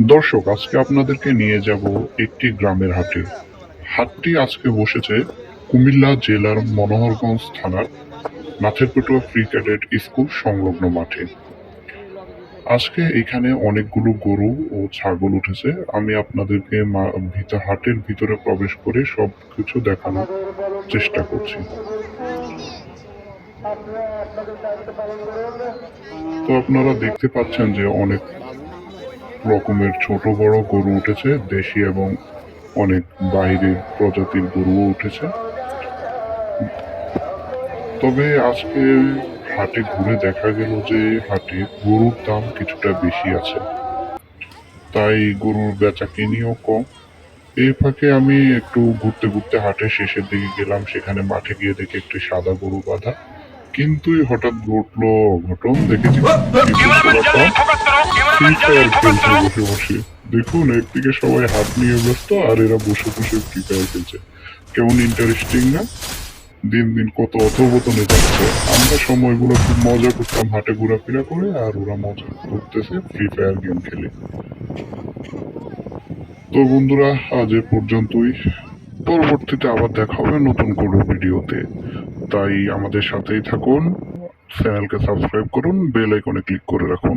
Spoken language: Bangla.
দর্শক, আজকে আপনাদেরকে নিয়ে যাব একটি গ্রামের হাটে। হাটটি আজকে বসেছে কুমিল্লা জেলার মনোহরগঞ্জ থানার নাথেরপেটুয়া ফ্রি ক্যাডেট স্কুল সংলগ্ন মাঠে। আজকে এখানে অনেকগুলো গরু ও ছাগল উঠেছে। আমি আপনাদেরকে ভিতর, হাটের ভিতরে প্রবেশ করে সব কিছু দেখানোর চেষ্টা করছি। তো আপনারা দেখতে পাচ্ছেন যে অনেক রকমের ছোট বড় গরু উঠেছে, দেশি এবং অনেক বাইরের প্রজাতির গরুও উঠেছে। তবে আজকে হাটে ঘুরে দেখা গেল যে হাটে গরুর দাম কিছুটা বেশি আছে। তাই গরুর বেচা কিনিও কম। এই ফাঁকে আমি একটু ঘুরতে ঘুরতে হাটের শেষের দিকে গেলাম, সেখানে মাঠে গিয়ে দেখি একটি সাদা গরু বাঁধা। কিন্তু হঠাৎ ঘটলো ঘটন দেখেছি বসে বসে। দেখুন একদিকে সবাই হাত নিয়ে ব্যস্ত আর এরা বসে বসে ফ্রি ফায়ার খেলছে। কেমন ইন্টারেস্টিং না? দিন দিন কত অথবতনে যাচ্ছে। আমরা সময়গুলো খুব মজা করতাম হাটে ঘোরাফেরা করে আর ওরা মজা করতেছে ফ্রি ফায়ার গেম খেলে। তো বন্ধুরা আজ এ পর্যন্তই। পরবর্তীতে আবার দেখা হবে নতুন কোনো ভিডিওতে। তাই আমাদের সাথেই থাকুন। চ্যানেলকে সাবস্ক্রাইব করুন বেল আইকনে ক্লিক করে রাখুন।